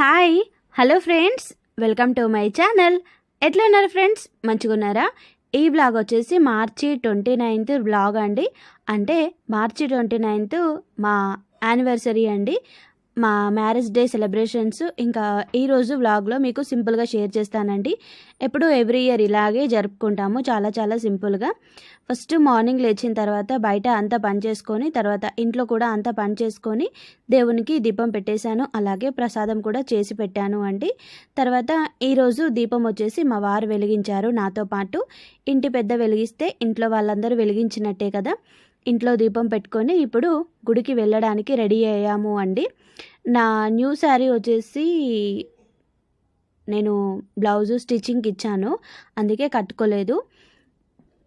hi hello friends. Welcome to my channel. ఎట్లా ఉన్నారు friends? మంచిగా ఉన్నారా ఈ బ్లాగ్ వచ్చేసి మార్చి ట్వంటీ నైన్త్ బ్లాగ్ అండి. అంటే మార్చి ట్వంటీ నైన్త్ మా యానివర్సరీ అండి. మా మ్యారేజ్ డే సెలబ్రేషన్స్ ఇంకా ఈరోజు వ్లాగ్లో మీకు సింపుల్గా షేర్ చేస్తానండి. ఎప్పుడు ఎవ్రీ ఇయర్ ఇలాగే జరుపుకుంటాము చాలా చాలా సింపుల్గా. ఫస్ట్ మార్నింగ్ లేచిన తర్వాత బయట అంతా పని చేసుకొని తర్వాత ఇంట్లో కూడా అంతా పని చేసుకొని దేవునికి దీపం పెట్టేశాను. అలాగే ప్రసాదం కూడా చేసి పెట్టాను అండి. తర్వాత ఈరోజు దీపం వచ్చేసి మా వారు వెలిగించారు నాతో పాటు. ఇంటి పెద్ద వెలిగిస్తే ఇంట్లో వాళ్ళందరూ వెలిగించినట్టే కదా. ఇంట్లో దీపం పెట్టుకొని ఇప్పుడు గుడికి వెళ్ళడానికి రెడీ అయ్యాము అండి. నా న్యూ శారీ వచ్చేసి నేను బ్లౌజు స్టిచ్చింగ్కి ఇచ్చాను. అందుకే కట్టుకోలేదు.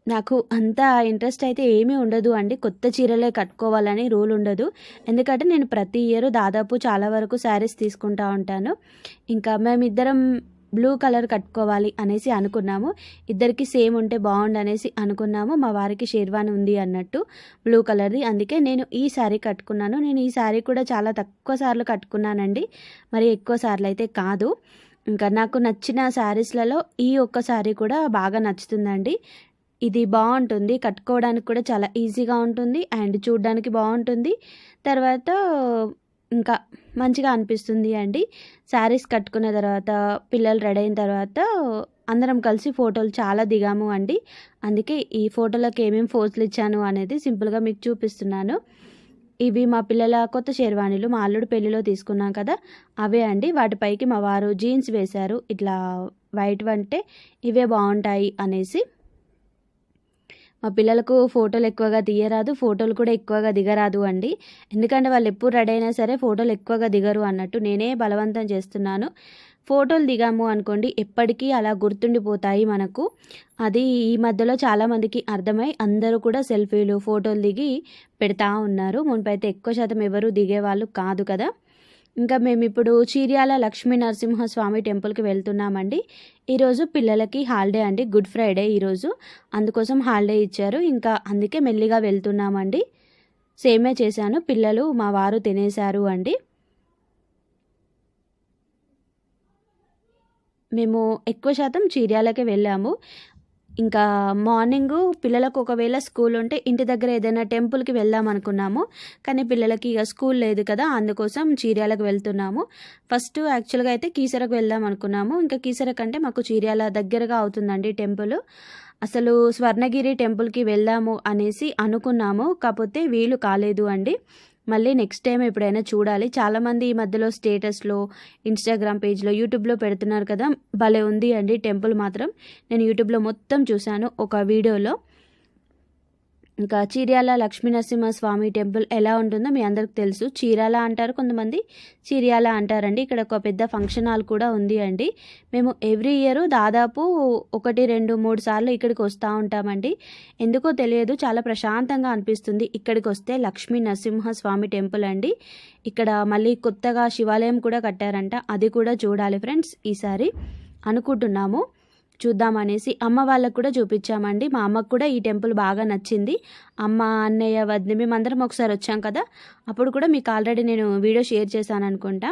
నాకు అంత ఇంట్రెస్ట్ అయితే ఏమీ ఉండదు అండి. కొత్త చీరలే కట్టుకోవాలని రూల్ ఉండదు. ఎందుకంటే నేను ప్రతి ఇయర్ దాదాపు చాలా వరకు శారీస్ తీసుకుంటా ఉంటాను. ఇంకా మేమిద్దరం బ్లూ కలర్ కట్టుకోవాలి అనేసి అనుకున్నాము. ఇద్దరికి సేమ్ ఉంటే బాగుండు అనేసి అనుకున్నాము. మా వారికి షేర్వాణి ఉంది అన్నట్టు బ్లూ కలర్ది. అందుకే నేను ఈ శారీ కట్టుకున్నాను. నేను ఈ శారీ కూడా చాలా తక్కువ సార్లు కట్టుకున్నానండి. మరి ఎక్కువ సార్లు అయితే కాదు. ఇంకా నాకు నచ్చిన శారీస్లలో ఈ ఒక్క శారీ కూడా బాగా నచ్చుతుందండి. ఇది బాగుంటుంది. కట్టుకోవడానికి కూడా చాలా ఈజీగా ఉంటుంది అండ్ చూడడానికి బాగుంటుంది. తర్వాత ఇంకా మంచిగా అనిపిస్తుంది అండి. శారీస్ కట్టుకున్న తర్వాత పిల్లలు రెడీ అయిన తర్వాత అందరం కలిసి ఫోటోలు చాలా దిగాము అండి. అందుకే ఈ ఫోటోలకు ఏమేమి ఫోజులు ఇచ్చాను అనేది సింపుల్గా మీకు చూపిస్తున్నాను. ఇవి మా పిల్లల కొత్త షేర్వాణీలు మా అల్లుడు పెళ్ళిలో తీసుకున్నాం కదా అవే అండి. వాటిపైకి మా వారు జీన్స్ వేశారు. ఇట్లా వైట్ అంటే ఇవే బాగుంటాయి అనేసి మా పిల్లలకు ఫోటోలు ఎక్కువగా తీయరాదు ఫోటోలు కూడా ఎక్కువగా దిగరాదు అండి. ఎందుకంటే వాళ్ళు ఎప్పుడు రెడీ అయినా సరే ఫోటోలు ఎక్కువగా దిగరు అన్నట్టు నేనే బలవంతం చేస్తున్నాను. ఫోటోలు దిగాము అనుకోండి ఎప్పటికీ అలా గుర్తుండిపోతాయి మనకు. అది ఈ మధ్యలో చాలామందికి అర్థమై అందరూ కూడా సెల్ఫీలు ఫోటోలు దిగి పెడతా ఉన్నారు. మునిపైతే ఎక్కువ శాతం ఎవరు దిగేవాళ్ళు కాదు కదా. ఇంకా మేము ఇప్పుడు చీర్యాల లక్ష్మీ నరసింహస్వామి టెంపుల్కి వెళ్తున్నామండి. ఈరోజు పిల్లలకి హాలిడే అండి గుడ్ ఫ్రైడే ఈరోజు. అందుకోసం హాలిడే ఇచ్చారు ఇంకా అందుకే మెల్లిగా వెళ్తున్నామండి. సేమే చేశాను పిల్లలు మా వారు తినేశారు అండి. మేము ఎక్కువ శాతం చీర్యాలకే వెళ్ళాము. ఇంకా మార్నింగ్ పిల్లలకు ఒకవేళ స్కూల్ ఉంటే ఇంటి దగ్గర ఏదైనా టెంపుల్కి వెళ్దాం అనుకున్నాము. కానీ పిల్లలకి ఇక స్కూల్ లేదు కదా అందుకోసం చీర్యాలకు వెళ్తున్నాము. ఫస్ట్ యాక్చువల్గా అయితే కీసరకు వెళ్దాం అనుకున్నాము. ఇంకా కీసర కంటే మాకు చీర్యాల దగ్గరగా అవుతుందండి టెంపుల్. అసలు స్వర్ణగిరి టెంపుల్కి వెళ్దాము అనేసి అనుకున్నాము. కాకపోతే వీలు కాలేదు అండి. మళ్ళీ నెక్స్ట్ టైం ఎప్పుడైనా చూడాలి. చాలామంది ఈ మధ్యలో స్టేటస్లో ఇన్స్టాగ్రామ్ పేజ్లో యూట్యూబ్లో పెడుతున్నారు కదా. భలే ఉంది అండి టెంపుల్ మాత్రం. నేను యూట్యూబ్లో మొత్తం చూశాను ఒక వీడియోలో ఇంకా చీర్యాల లక్ష్మీనరసింహస్వామి టెంపుల్ ఎలా ఉంటుందో మీ అందరికి తెలుసు. చీరాల అంటారు కొంతమంది. చీర్యాల అంటారండి. ఇక్కడ ఒక పెద్ద ఫంక్షన్ హాల్ కూడా ఉంది అండి. మేము ఎవ్రీ ఇయర్ దాదాపు ఒకటి రెండు మూడు సార్లు ఇక్కడికి వస్తూ ఉంటామండి. ఎందుకో తెలియదు. చాలా ప్రశాంతంగా అనిపిస్తుంది. ఇక్కడికి వస్తే లక్ష్మీ నరసింహ స్వామి టెంపుల్ అండి. ఇక్కడ మళ్ళీ కొత్తగా శివాలయం కూడా కట్టారంట. అది కూడా చూడాలి ఫ్రెండ్స్ ఈసారి అనుకుంటున్నాము. చూద్దామనేసి అమ్మ వాళ్ళకు కూడా చూపించామండి. మా అమ్మకు కూడా ఈ టెంపుల్ బాగా నచ్చింది. అమ్మ అన్నయ్య వదిన మేమందరం ఒకసారి వచ్చాం కదా. అప్పుడు కూడా మీకు ఆల్రెడీ నేను వీడియో షేర్ చేశాను అనుకుంటా.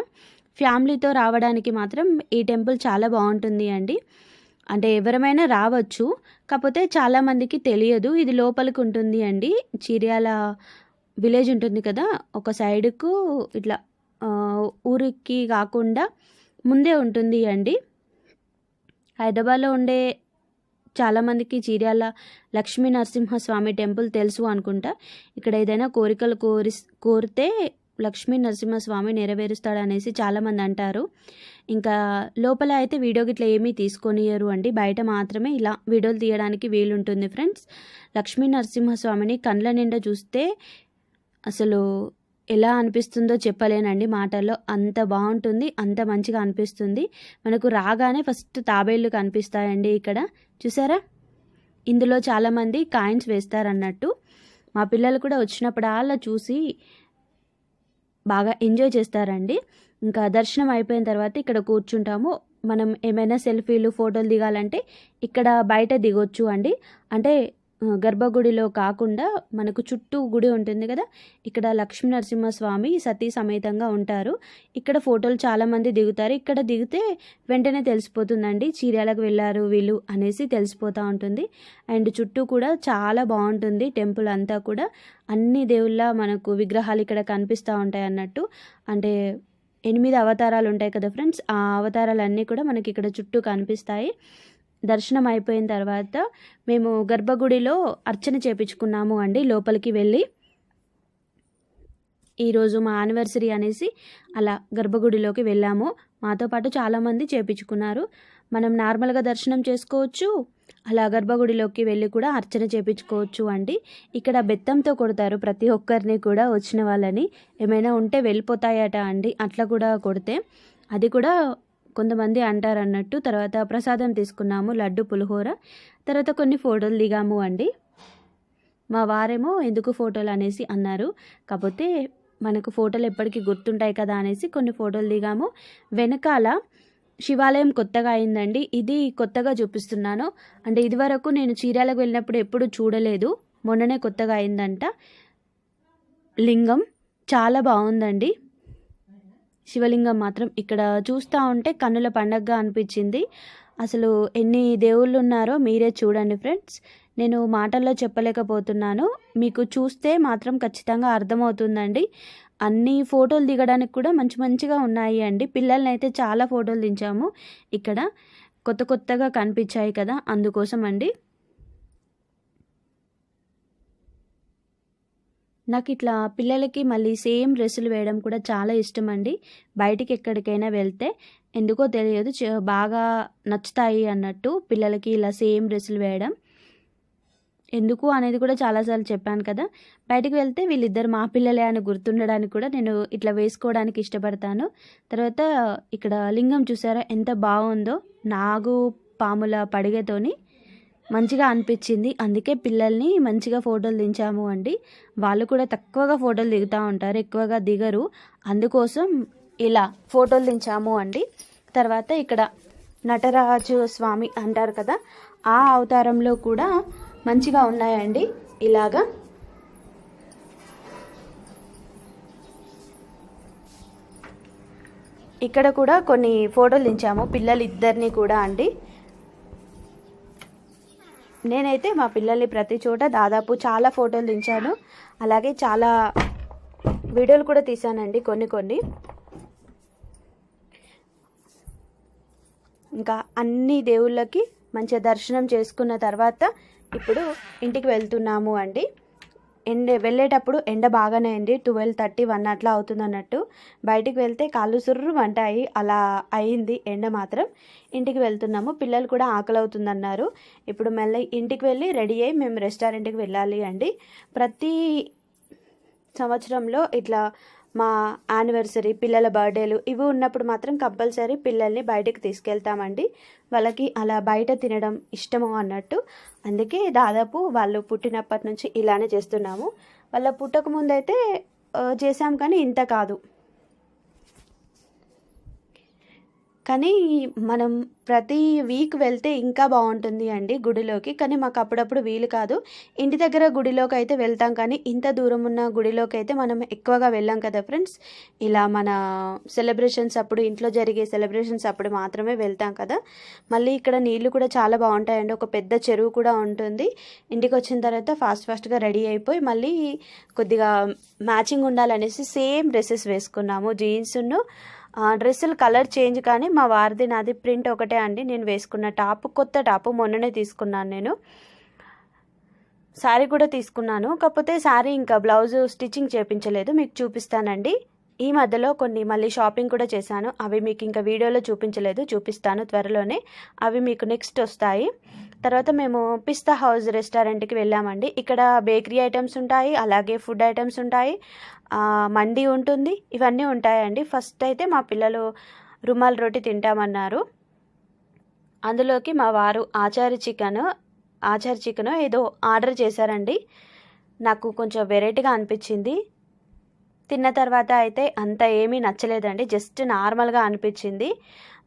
ఫ్యామిలీతో రావడానికి మాత్రం ఈ టెంపుల్ చాలా బాగుంటుంది అండి. అంటే ఎవరమైనా రావచ్చు. కాకపోతే చాలామందికి తెలియదు. ఇది లోపలికి ఉంటుంది అండి. చిర్యాల విలేజ్ ఉంటుంది కదా. ఒక సైడ్కు ఇట్లా ఊరికి కాకుండా ముందే ఉంటుంది అండి. హైదరాబాద్లో ఉండే చాలామందికి చీర్యాల లక్ష్మీ నరసింహస్వామి టెంపుల్ తెలుసు అనుకుంటా. ఇక్కడ ఏదైనా కోరికలు కోరి కోరితే లక్ష్మీ నరసింహస్వామి నెరవేరుస్తాడు అనేసి చాలామంది అంటారు. ఇంకా లోపల అయితే వీడియో గిట్లా ఏమీ తీసుకొనియరు అండి. బయట మాత్రమే ఇలా వీడియోలు తీయడానికి వీలుంటుంది ఫ్రెండ్స్. లక్ష్మీ నరసింహస్వామిని కండ్ల నిండా చూస్తే అసలు ఎలా అనిపిస్తుందో చెప్పలేనండి. మాటల్లో అంత బాగుంటుంది అంత మంచిగా అనిపిస్తుంది. మనకు రాగానే ఫస్ట్ తాబేళ్ళు కనిపిస్తాయండి ఇక్కడ. చూసారా? ఇందులో చాలామంది కాయిన్స్ వేస్తారన్నట్టు. మా పిల్లలు కూడా వచ్చినప్పుడల్లా చూసి బాగా ఎంజాయ్ చేస్తారండి. ఇంకా దర్శనం అయిపోయిన తర్వాత ఇక్కడ కూర్చుంటాము. మనం ఏమైనా సెల్ఫీలు ఫోటోలు దిగాలంటే ఇక్కడ బయట దిగొచ్చు అండి. అంటే గర్భగుడిలో కాకుండా మనకు చుట్టూ గుడి ఉంటుంది కదా ఇక్కడ లక్ష్మీ నరసింహస్వామి సతీ సమేతంగా ఉంటారు. ఇక్కడ ఫోటోలు చాలామంది దిగుతారు. ఇక్కడ దిగితే వెంటనే తెలిసిపోతుందండి చీరాలకు వెళ్ళారు వీళ్ళు అనేసి తెలిసిపోతూ ఉంటుంది. అండ్ చుట్టూ కూడా చాలా బాగుంటుంది టెంపుల్ అంతా కూడా. అన్ని దేవుళ్ళ మనకు విగ్రహాలు ఇక్కడ కనిపిస్తూ ఉంటాయి అన్నట్టు. అంటే ఎనిమిది అవతారాలు ఉంటాయి కదా ఫ్రెండ్స్ ఆ అవతారాలన్నీ కూడా మనకి ఇక్కడ చుట్టూ కనిపిస్తాయి. దర్శనం అయిపోయిన తర్వాత మేము గర్భగుడిలో అర్చన చేపించుకున్నాము అండి లోపలికి వెళ్ళి. ఈరోజు మా యానివర్సరీ అనేసి అలా గర్భగుడిలోకి వెళ్ళాము. మాతో పాటు చాలామంది చేపించుకున్నారు. మనం నార్మల్గా దర్శనం చేసుకోవచ్చు అలా గర్భగుడిలోకి వెళ్ళి కూడా అర్చన చేపించుకోవచ్చు అండి. ఇక్కడ బెత్తంతో కొడతారు ప్రతి ఒక్కరిని కూడా వచ్చిన వాళ్ళని. ఏమైనా ఉంటే వెళ్ళిపోతాయట అండి అట్లా కూడా కొడితే. అది కూడా కొంతమంది అంటారు అన్నట్టు తర్వాత ప్రసాదం తీసుకున్నాము లడ్డు పులిహోర. తర్వాత కొన్ని ఫోటోలు దిగాము అండి. మా వారేమో ఎందుకు ఫోటోలు అనేసి అన్నారు. కాకపోతే మనకు ఫోటోలు ఎప్పటికీ గుర్తుంటాయి కదా అనేసి కొన్ని ఫోటోలు దిగాము. వెనకాల శివాలయం కొత్తగా అయిందండి. ఇది కొత్తగా చూపిస్తున్నాను. అంటే ఇదివరకు నేను చీరాలకు వెళ్ళినప్పుడు ఎప్పుడు చూడలేదు. మొన్ననే కొత్తగా అయిందంట. లింగం చాలా బాగుందండి. శివలింగం మాత్రం ఇక్కడ చూస్తూ ఉంటే కన్నుల పండగగా అనిపించింది. అసలు ఎన్ని దేవుళ్ళు ఉన్నారో మీరే చూడండి ఫ్రెండ్స్. నేను మాటల్లో చెప్పలేకపోతున్నాను. మీకు చూస్తే మాత్రం ఖచ్చితంగా అర్థమవుతుందండి. అన్ని ఫోటోలు దిగడానికి కూడా మంచి మంచిగా ఉన్నాయి అండి. పిల్లల్ని అయితే చాలా ఫోటోలు దించాము. ఇక్కడ కొత్త కొత్తగా కనిపించాయి కదా అందుకోసం అండి నాకు ఇట్లా పిల్లలకి మళ్ళీ సేమ్ డ్రెస్సులు వేయడం కూడా చాలా ఇష్టం అండి బయటికి ఎక్కడికైనా వెళ్తే ఎందుకో తెలియదు చ- బాగా నచ్చుతాయి అన్నట్టు పిల్లలకి ఇలా సేమ్ డ్రెస్సులు వేయడం. ఎందుకు అనేది కూడా చాలాసార్లు చెప్పాను కదా. బయటకు వెళ్తే వీళ్ళిద్దరు మా పిల్లలే అని గుర్తుండడానికి కూడా నేను ఇట్లా వేసుకోవడానికి ఇష్టపడతాను. తర్వాత ఇక్కడ లింగం చూసారా ఎంత బాగుందో. నాగు పాముల పడిగతోని మంచిగా అనిపించింది. అందుకే పిల్లల్ని మంచిగా ఫోటోలు దించాము అండి. వాళ్ళు కూడా తక్కువగా ఫోటోలు దిగుతూ ఉంటారు ఎక్కువగా దిగరు. అందుకోసం ఇలా ఫోటోలు దించాము అండి. తర్వాత ఇక్కడ నటరాజు స్వామి అంటారు కదా ఆ అవతారంలో కూడా మంచిగా ఉన్నాయండి. ఇలాగా. ఇక్కడ కూడా కొన్ని ఫోటోలు దించాము పిల్లలు ఇద్దరిని కూడా అండి. నేనైతే మా పిల్లల్ని ప్రతి చోట దాదాపు చాలా ఫోటోలు దించాను. అలాగే చాలా వీడియోలు కూడా తీసానండి కొన్ని కొన్ని. ఇంకా అన్ని దేవుళ్ళకి మంచిగా దర్శనం చేసుకున్న తర్వాత ఇప్పుడు ఇంటికి వెళ్తున్నాము అండి. ఎండ వెళ్ళేటప్పుడు ఎండ బాగానే అండి ట్వెల్వ్ థర్టీ వన్ అట్లా అవుతుంది అన్నట్టు బయటికి వెళ్తే కాళ్ళు సుర్రు అంటాయి అలా అయింది ఎండ మాత్రం. ఇంటికి వెళ్తున్నాము. పిల్లలు కూడా ఆకలి అవుతుందన్నారు ఇప్పుడు మెల్ల ఇంటికి వెళ్ళి రెడీ అయ్యి మేము రెస్టారెంట్కి వెళ్ళాలి అండి. ప్రతి సంవత్సరంలో ఇట్లా మా యానివర్సరీ పిల్లల బర్త్డేలు ఇవి ఉన్నప్పుడు మాత్రం కంపల్సరీ పిల్లల్ని బయటకు తీసుకెళ్తామండి. వాళ్ళకి అలా బయట తినడం ఇష్టము అన్నట్టు. అందుకే దాదాపు వాళ్ళు పుట్టినప్పటి నుంచి ఇలానే చేస్తున్నాము. వాళ్ళ పుట్టక ముందైతే చేసాం కానీ ఇంత కాదు. కానీ మనం ప్రతి వీక్ వెళ్తే ఇంకా బాగుంటుంది అండి గుడిలోకి. కానీ మాకు అప్పుడప్పుడు వీలు కాదు. ఇంటి దగ్గర గుడిలోకి అయితే వెళ్తాం కానీ ఇంత దూరం ఉన్న గుడిలోకి అయితే మనం ఎక్కువగా వెళ్ళాం కదా ఫ్రెండ్స్. ఇలా మన సెలబ్రేషన్స్ అప్పుడు ఇంట్లో జరిగే సెలబ్రేషన్స్ అప్పుడు మాత్రమే వెళ్తాం కదా. మళ్ళీ ఇక్కడ నీళ్ళు కూడా చాలా బాగుంటాయండి. ఒక పెద్ద చెరువు కూడా ఉంటుంది. ఇంటికి వచ్చిన తర్వాత ఫాస్ట్ ఫాస్ట్గా రెడీ అయిపోయి మళ్ళీ కొద్దిగా మ్యాచింగ్ ఉండాలనేసి సేమ్ డ్రెస్సెస్ వేసుకున్నాము జీన్స్ను. డ్రెస్సులు కలర్ చేంజ్ కానీ మా వారిది నాది ప్రింట్ ఒకటే అండి. నేను వేసుకున్న టాప్ కొత్త టాప్ మొన్ననే తీసుకున్నాను నేను. శారీ కూడా తీసుకున్నాను. కాకపోతే శారీ ఇంకా బ్లౌజ్ స్టిచ్చింగ్ చేపించలేదు. మీకు చూపిస్తానండి. ఈ మధ్యలో కొన్ని మళ్ళీ షాపింగ్ కూడా చేశాను. అవి మీకు ఇంకా వీడియోలో చూపించలేదు. చూపిస్తాను త్వరలోనే. అవి మీకు నెక్స్ట్ వస్తాయి. తర్వాత మేము పిస్తా హౌస్ రెస్టారెంట్కి వెళ్ళామండి. ఇక్కడ బేకరీ ఐటమ్స్ ఉంటాయి అలాగే ఫుడ్ ఐటమ్స్ ఉంటాయి మండి ఉంటుంది ఇవన్నీ ఉంటాయండి. ఫస్ట్ అయితే మా పిల్లలు రుమాల్ రొట్టి తింటామన్నారు. అందులోకి మా వారు ఆచారి చికెన్ ఆచారి చికెన్ ఏదో ఆర్డర్ చేశారండి. నాకు కొంచెం వెరైటీగా అనిపించింది. తిన్న తర్వాత అయితే అంత ఏమీ నచ్చలేదండి జస్ట్ నార్మల్గా అనిపించింది.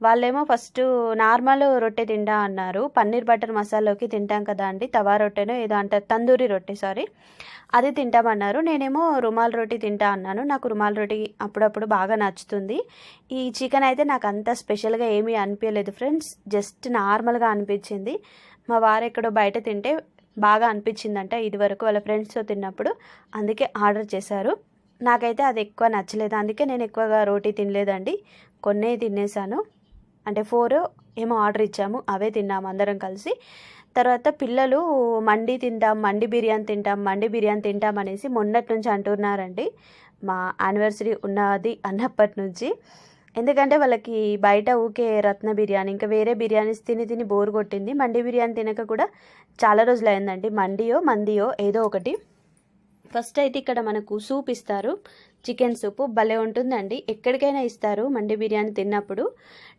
వాళ్ళేమో ఫస్ట్ నార్మల్ రొట్టె తింటా అన్నారు. పన్నీర్ బటర్ మసాలాలోకి తింటాం కదా అండి. తవా రొట్టెను ఏదో అంటారు తందూరి రొట్టె సారీ. అది తింటామన్నారు. నేనేమో రుమాల్ రొట్టి తింటా అన్నాను. నాకు రుమాల్ రొట్టి అప్పుడప్పుడు బాగా నచ్చుతుంది. ఈ చికెన్ అయితే నాకు అంత స్పెషల్గా ఏమీ అనిపించలేదు ఫ్రెండ్స్. జస్ట్ నార్మల్గా అనిపించింది. మా వారు ఎక్కడో బయట తింటే బాగా అనిపించిందంట ఇది వరకు వాళ్ళ ఫ్రెండ్స్తో తిన్నప్పుడు. అందుకే ఆర్డర్ చేశారు. నాకైతే అది ఎక్కువ నచ్చలేదు. అందుకే నేను ఎక్కువగా రోటీ తినలేదండి. కొన్నే తినేసాను. అంటే ఫోర్ ఏమో ఆర్డర్ ఇచ్చాము అవే తిన్నాము అందరం కలిసి. తర్వాత పిల్లలు మండి తింటాం మండి బిర్యానీ తింటాం మండి బిర్యానీ తింటాం అనేసి మొన్నటి నుంచి అంటున్నారండి. మా యానివర్సరీ ఉన్నది అన్నప్పటి నుంచి. ఎందుకంటే వాళ్ళకి బయట ఊకే రత్న బిర్యానీ ఇంకా వేరే బిర్యానీస్ తిని తిని బోర్ కొట్టింది. మండి బిర్యానీ తినక కూడా చాలా రోజులు అయిందండి మండియో మందియో ఏదో ఒకటి. ఫస్ట్ అయితే ఇక్కడ మనకు సూప్ ఇస్తారు. చికెన్ సూప్ భలే ఉంటుందండి. ఎక్కడికైనా ఇస్తారు మండి బిర్యానీ తిన్నప్పుడు.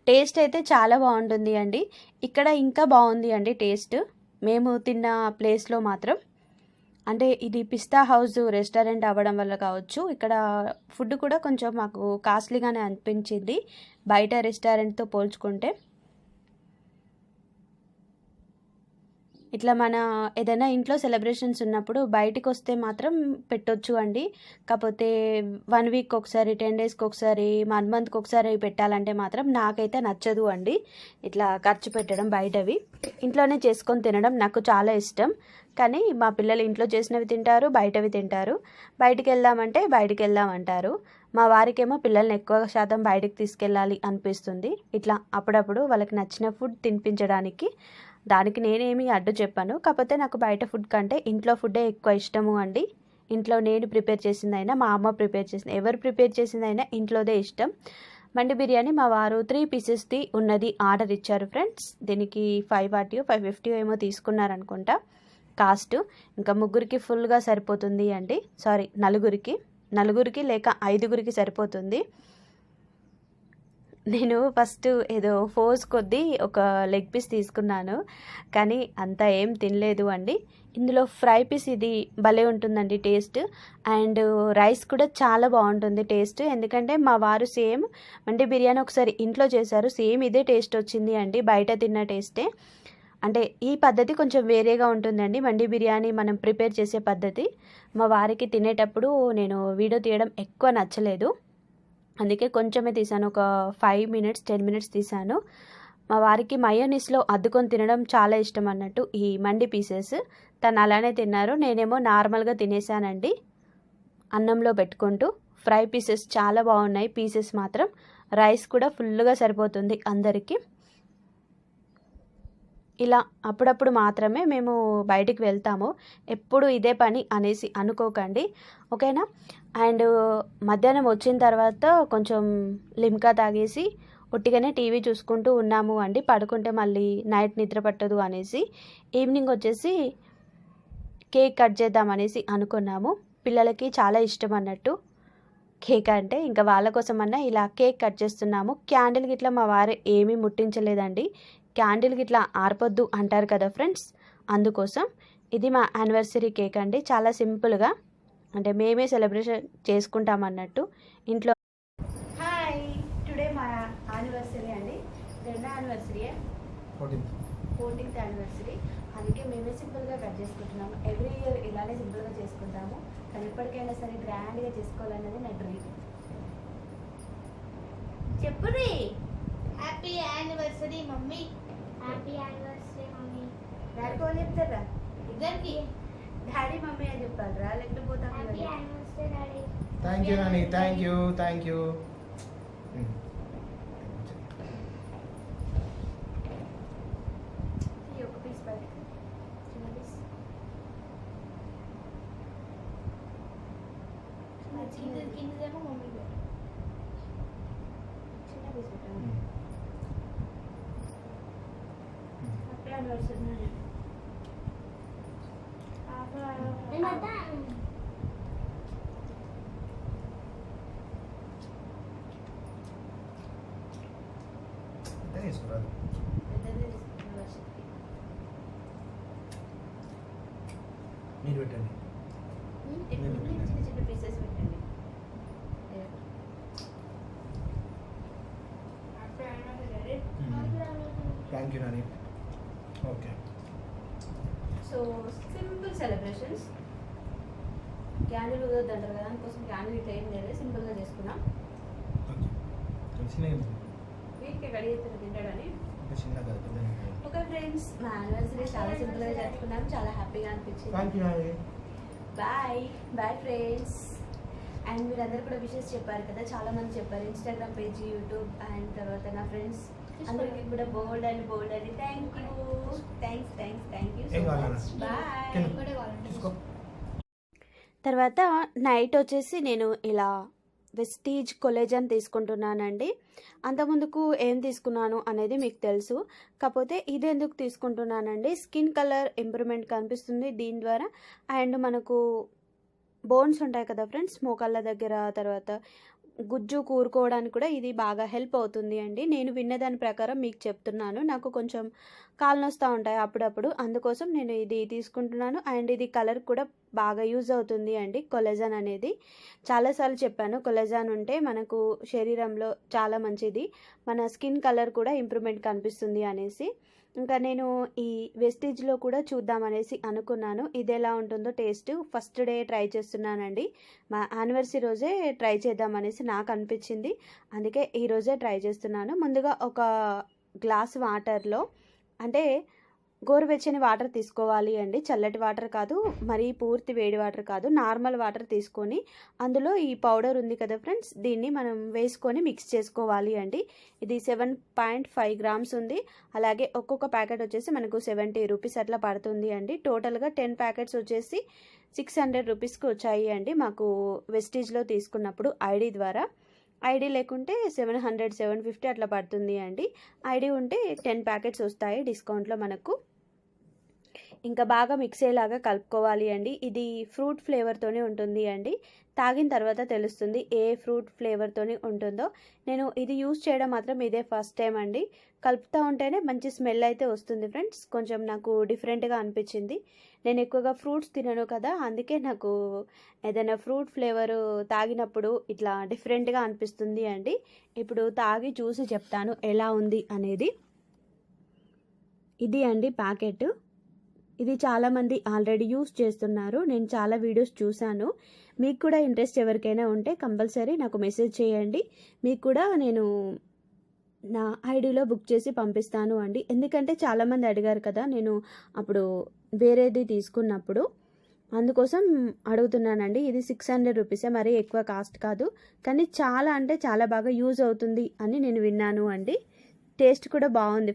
టేస్ట్ అయితే చాలా బాగుంటుంది అండి. ఇక్కడ ఇంకా బాగుంది అండి టేస్ట్. మేము తిన్న ప్లేస్లో మాత్రం. అంటే ఇది పిస్తా హౌస్ రెస్టారెంట్ అవ్వడం వల్ల కావచ్చు. ఇక్కడ ఫుడ్ కూడా కొంచెం మాకు కాస్ట్లీగానే అనిపించింది. బయట రెస్టారెంట్తో పోల్చుకుంటే. ఇట్లా మన ఏదైనా ఇంట్లో సెలబ్రేషన్స్ ఉన్నప్పుడు బయటికి వస్తే మాత్రం పెట్టొచ్చు అండి. కాకపోతే వన్ వీక్ ఒకసారి టెన్ డేస్కి ఒకసారి వన్ మంత్కి ఒకసారి పెట్టాలంటే మాత్రం నాకైతే నచ్చదు అండి. ఇట్లా ఖర్చు పెట్టడం బయటవి. ఇంట్లోనే చేసుకొని తినడం నాకు చాలా ఇష్టం. కానీ మా పిల్లలు ఇంట్లో చేసినవి తింటారు బయటవి తింటారు. బయటికి వెళ్దామంటే బయటికి వెళ్దామంటారు మా వారికేమో పిల్లల్ని ఎక్కువ శాతం బయటకు తీసుకెళ్ళాలి అనిపిస్తుంది. ఇట్లా అప్పుడప్పుడు వాళ్ళకి నచ్చిన ఫుడ్ తినిపించడానికి దానికి నేనేమి అడ్డు చెప్పాను. కాకపోతే నాకు బయట ఫుడ్ కంటే ఇంట్లో ఫుడ్డే ఎక్కువ ఇష్టము అండి. ఇంట్లో నేను ప్రిపేర్ చేసిందైనా మా అమ్మ ప్రిపేర్ చేసింది ఎవరు ప్రిపేర్ చేసిందైనా ఇంట్లోదే ఇష్టం. మండి బిర్యానీ మా వారు త్రీ పీసెస్ది ఉన్నది ఆర్డర్ ఇచ్చారు ఫ్రెండ్స్. దీనికి ఫైవ్ ఫార్టీ ఫైవ్ ఫిఫ్టీ ఏమో తీసుకున్నారనుకుంటా. కాస్ట్ ఇంకా ముగ్గురికి ఫుల్గా సరిపోతుంది అండి. సారీ నలుగురికి. నలుగురికి లేక ఐదుగురికి సరిపోతుంది. నేను ఫస్ట్ ఏదో ఫోర్స్ కొద్దీ ఒక లెగ్ పీస్ తీసుకున్నాను. కానీ అంత ఏం తినలేదు అండి. ఇందులో ఫ్రై పీస్ ఇది భలే ఉంటుందండి టేస్ట్. అండ్ రైస్ కూడా చాలా బాగుంటుంది టేస్ట్. ఎందుకంటే మా వారు సేమ్ అంటే బిర్యానీ ఒకసారి ఇంట్లో చేశారు. సేమ్ ఇదే టేస్ట్ వచ్చింది అండి. బయట తిన్న టేస్టే. అంటే ఈ పద్ధతి కొంచెం వేరేగా ఉంటుందండి. మండి బిర్యానీ మనం ప్రిపేర్ చేసే పద్ధతి. మా వారికి తినేటప్పుడు నేను వీడియో తీయడం ఎక్కువ నచ్చలేదు. అందుకే కొంచెమే తీసాను. ఒక ఫైవ్ మినిట్స్ టెన్ మినిట్స్ తీసాను. మా వారికి మయోనీస్లో అద్దుకొని తినడం చాలా ఇష్టం అన్నట్టు ఈ మండి పీసెస్ తను అలానే తిన్నారు. నేనేమో నార్మల్గా తినేసానండి. అన్నంలో పెట్టుకుంటూ ఫ్రై పీసెస్ చాలా బాగున్నాయి. పీసెస్ మాత్రం రైస్ కూడా ఫుల్గా సరిపోతుంది అందరికీ. ఇలా అప్పుడప్పుడు మాత్రమే మేము బయటికి వెళ్తాము. ఎప్పుడు ఇదే పని అనేసి అనుకోకండి. ఓకేనా? అండ్ మధ్యాహ్నం వచ్చిన తర్వాత కొంచెం లిమ్కా తాగేసి ఒట్టిగానే టీవీ చూసుకుంటూ ఉన్నాము అండి. పడుకుంటే మళ్ళీ నైట్ నిద్ర పట్టదు అనేసి ఈవినింగ్ వచ్చేసి కేక్ కట్ చేద్దామనేసి అనుకున్నాము. పిల్లలకి చాలా ఇష్టం అన్నట్టు కేక్ అంటే ఇంకా వాళ్ళ కోసమన్నా ఇలా కేక్ కట్ చేస్తున్నాము. క్యాండిల్ గిట్లా మా వారు ఏమీ ముట్టించలేదండి. క్యాండిల్ గిట్లా ఆర్పొద్దు అంటారు కదా ఫ్రెండ్స్. అందుకోసం ఇది మా యానివర్సరీ కేక్ అండి. చాలా సింపుల్గా అంటే మేమే సెలబ్రేషన్ చేసుకుంటాం అన్నట్టు ఇంట్లో హాయ్ టుడే మా యానివర్సరీ అండి. రెండో యానివర్సరీ ఫోర్టీన్త్ యానివర్సరీ అందుకే మేమే సింపుల్గా కట్ చేసుకుంటున్నాము. ఎవ్రీ ఇయర్ ఇలానే సింపుల్గా చేసుకుంటాము. కానీ ఇప్పటికైనా సరే గ్రాండ్గా చేసుకోవాలన్నది నా dream చెప్పురి happy anniversary mummy. Happy anniversary mummy. Coal చెప్తారా ఇద్దరికి. డాడీ మమ్మీ అని చెప్పాలరా లేకపోతే happy anniversary daddy thank you Nani thank you thank you ఈ ఒక పీస్ బయట చిన్న పీస్ కింద కిందదేమో మమ్మీ చిన్న పీస్ పెట్టండి హ్యాపీ యానివర్సరీ అదే తీసుకురాదు మీరు పెట్టండి చిన్న చిన్న పీసెస్ పెట్టండి thank you Nani okay so simple celebrations candle ఊదొద్దు అంటారు కదా అందుకోసం క్యాండిల్ ఇట్లా ఏం లేదు సింపుల్గా చేసుకున్నాం ఓకే. చిన్నగా వీటికి రెడీ అవుతుంది తింటాడని? ఓకే ఫ్రెండ్స్ మా యానివర్సరీ చాలా సింపుల్గా జరుపుకున్నాం చాలా హ్యాపీగా అనిపించింది. బాయ్ బాయ్ ఫ్రెండ్స్ అండ్ మీరందరూ కూడా విషెస్ చెప్పారు కదా చాలా మంది చెప్పారు ఇన్స్టాగ్రామ్ పేజ్ యూట్యూబ్ అండ్ తర్వాత నా ఫ్రెండ్స్ అందరికీ కూడా బోల్డ్ అండ్ బోల్డ్ అని. Thank you thanks thanks thank you so? Much bye తిను. కూడా కావాలంటే తీసుకో తర్వాత నైట్ వచ్చేసి నేను ఇలా వెస్టీజ్ కొలేజన్ తీసుకుంటున్నానండి. అంతకుముందుకు ఏం తీసుకున్నాను అనేది మీకు తెలుసు. కాకపోతే ఇది ఎందుకు తీసుకుంటున్నానండి స్కిన్ కలర్ ఇంప్రూవ్మెంట్ కనిపిస్తుంది దీని ద్వారా. అండ్ మనకు బోన్స్ ఉంటాయి కదా ఫ్రెండ్స్ మోకాళ్ళ దగ్గర తర్వాత గుజ్జు కూరుకోవడానికి కూడా ఇది బాగా హెల్ప్ అవుతుంది అండి. నేను విన్న దాని ప్రకారం మీకు చెప్తున్నాను. నాకు కొంచెం కాలు నొస్తూ ఉంటాయి అప్పుడప్పుడు. అందుకోసం నేను ఇది తీసుకుంటున్నాను. అండ్ ఇది కలర్ కూడా బాగా యూజ్ అవుతుంది అండి కొలెజాన్ అనేది. చాలాసార్లు చెప్పాను కొలెజాన్ ఉంటే మనకు శరీరంలో చాలా మంచిది. మన స్కిన్ కలర్ కూడా ఇంప్రూవ్మెంట్ కనిపిస్తుంది అనేసి. ఇంకా నేను ఈ వెస్టేజ్లో కూడా చూద్దామనేసి అనుకున్నాను. ఇది ఎలా ఉంటుందో టేస్ట్ ఫస్ట్ డే ట్రై చేస్తున్నానండి. మా యానివర్సరీ రోజే ట్రై చేద్దామనేసి నాకు అనిపించింది. అందుకే ఈరోజే ట్రై చేస్తున్నాను. ముందుగా ఒక గ్లాస్ వాటర్లో అంటే గోరువెచ్చని వాటర్ తీసుకోవాలి అండి. చల్లటి వాటర్ కాదు మరీ పూర్తి వేడి వాటర్ కాదు నార్మల్ వాటర్ తీసుకొని అందులో ఈ పౌడర్ ఉంది కదా ఫ్రెండ్స్ దీన్ని మనం వేసుకొని మిక్స్ చేసుకోవాలి అండి. ఇది సెవెన్ పాయింట్ ఫైవ్ గ్రామ్స్ ఉంది. అలాగే ఒక్కొక్క ప్యాకెట్ వచ్చేసి మనకు సెవెంటీ రూపీస్ అట్లా పడుతుంది అండి. టోటల్గా టెన్ ప్యాకెట్స్ వచ్చేసి సిక్స్ హండ్రెడ్ రూపీస్కి వచ్చాయి అండి మాకు వెస్టీజ్లో తీసుకున్నప్పుడు ఐడి ద్వారా. ఐడి లేకుంటే సెవెన్ హండ్రెడ్ సెవెన్ ఫిఫ్టీ అట్లా పడుతుంది అండి. ఐడి ఉంటే టెన్ ప్యాకెట్స్ వస్తాయి డిస్కౌంట్లో మనకు. ఇంకా బాగా మిక్స్ అయ్యేలాగా కలుపుకోవాలి అండి. ఇది ఫ్రూట్ ఫ్లేవర్తోనే ఉంటుంది అండి. తాగిన తర్వాత తెలుస్తుంది ఏ ఫ్రూట్ ఫ్లేవర్తోని ఉంటుందో. నేను ఇది యూస్ చేయడం మాత్రం ఇదే ఫస్ట్ టైం అండి. కలుపుతూ ఉంటేనే మంచి స్మెల్ అయితే వస్తుంది ఫ్రెండ్స్ కొంచెం నాకు డిఫరెంట్గా అనిపించింది. నేను ఎక్కువగా ఫ్రూట్స్ తినను కదా అందుకే నాకు ఏదైనా ఫ్రూట్ ఫ్లేవర్ తాగినప్పుడు ఇట్లా డిఫరెంట్గా అనిపిస్తుంది అండి. ఇప్పుడు తాగి చూసి చెప్తాను ఎలా ఉంది అనేది. ఇది అండి ప్యాకెట్ ఇది చాలామంది ఆల్రెడీ యూస్ చేస్తున్నారు. నేను చాలా వీడియోస్ చూశాను. మీకు కూడా ఇంట్రెస్ట్ ఎవరికైనా ఉంటే కంపల్సరీ నాకు మెసేజ్ చేయండి. మీకు కూడా నేను నా ఐడిలో బుక్ చేసి పంపిస్తాను అండి. ఎందుకంటే చాలామంది అడిగారు కదా నేను అప్పుడు వేరేది తీసుకున్నప్పుడు. అందుకోసం అడుగుతున్నానండి. ఇది సిక్స్ హండ్రెడ్ రూపీసే మరీ ఎక్కువ కాస్ట్ కాదు. కానీ చాలా అంటే చాలా బాగా యూజ్ అవుతుంది అని నేను విన్నాను అండి. టేస్ట్ కూడా బాగుంది.